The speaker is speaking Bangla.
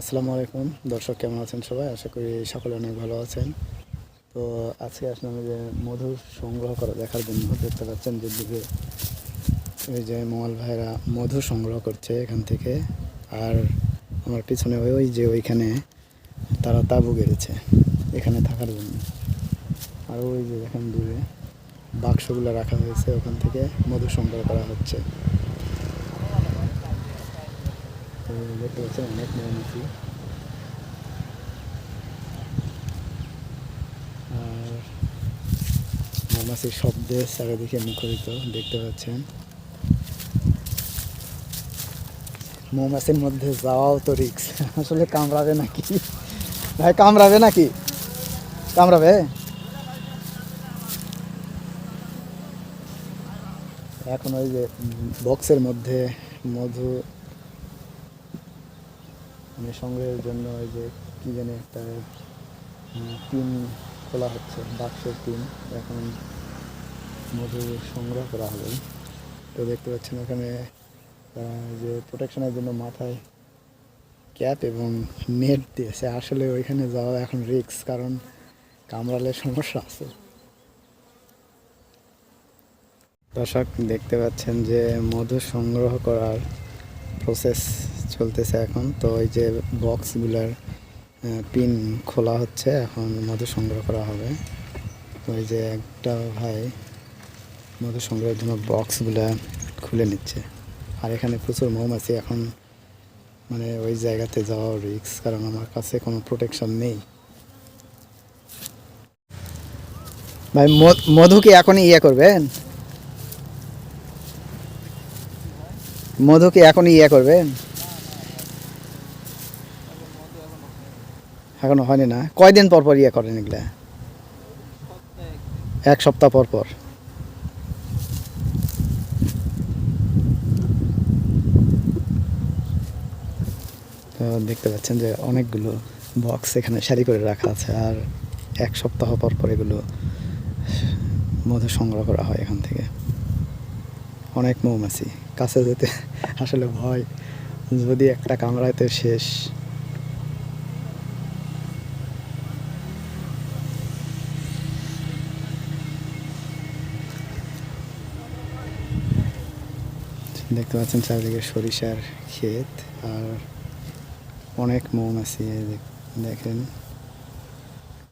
আসসালামু আলাইকুম। দর্শক, কেমন আছেন সবাই? আশা করি সকলে অনেক ভালো আছেন। তো আজকে আসলাম যে মধু সংগ্রহ করা দেখার জন্য দেখতে পাচ্ছেন যে দিকে এই যে মোয়াল ভাইরা মধু সংগ্রহ করছে এখান থেকে। আর আমার পিছনে ওই ওই যে ওইখানে তারা তাঁবু গেড়েছে এখানে থাকার জন্য। আর ওই যে দেখেন দূরে বাক্সগুলো রাখা হয়েছে ওখান থেকে মধু সংগ্রহ করা হচ্ছে তো দেখতে পাচ্ছেন অনেক মৌমাছি আর মৌমাছির শব্দে চারিদিকে মুখরিত, দেখতে পাচ্ছেন। মৌমাছির মধ্যে যাওয়াও তো রিক্স আসলে কামড়াবে নাকি? ভাই, কামড়াবে নাকি? কামড়াবে? এখন ওই যে বক্সের মধ্যে মধু মানে সংগ্রহের জন্য ওই যে কী জানি একটা টিম খোলা হচ্ছে, বাক্সের টিম এখন মধু সংগ্রহ করা হবে। তো দেখতে পাচ্ছেন ওখানে যে প্রোটেকশনের জন্য মাথায় ক্যাপ এবং নেট দিয়েছে। আসলে ওইখানে যাওয়া এখন রিস্ক কারণ কামড়ালে সমস্যা আছে। দর্শক, দেখতে পাচ্ছেন যে মধু সংগ্রহ করার প্রসেস চলতেছে এখন। তো ওই যে বক্সগুলার পিন খোলা হচ্ছে, এখন মধু সংগ্রহ করা হবে। তো ওই যে একটা ভাই মধু সংগ্রহের জন্য বক্সগুলা খুলে নিচ্ছে। আর এখানে প্রচুর মৌমাছি, এখন মানে ওই জায়গাতে যাওয়া রিস্ক কারণ আমার কাছে কোনো প্রোটেকশন নেই। ভাই মধু কি এখনই ইয়ে করবেন? মধু কি এখনই ইয়ে করবেন? এখনও হয়নি না। কয়দিন পর পর ইয়ে করেন এগুলা? এক সপ্তাহ পর পর। তো দেখতে পাচ্ছেন যে অনেকগুলো বক্স এখানে সারি করে রাখা আছে আর এক সপ্তাহ পর পর এগুলো মধু সংগ্রহ করা হয় এখান থেকে। অনেক মৌমাছি। কাছে যেতে আসলে ভয়। যদি একটা কামড়াইতে শেষ দেখতে পাচ্ছেন চারিদিকে সরিষার ক্ষেত আর অনেক মৌমাছি দেখেন।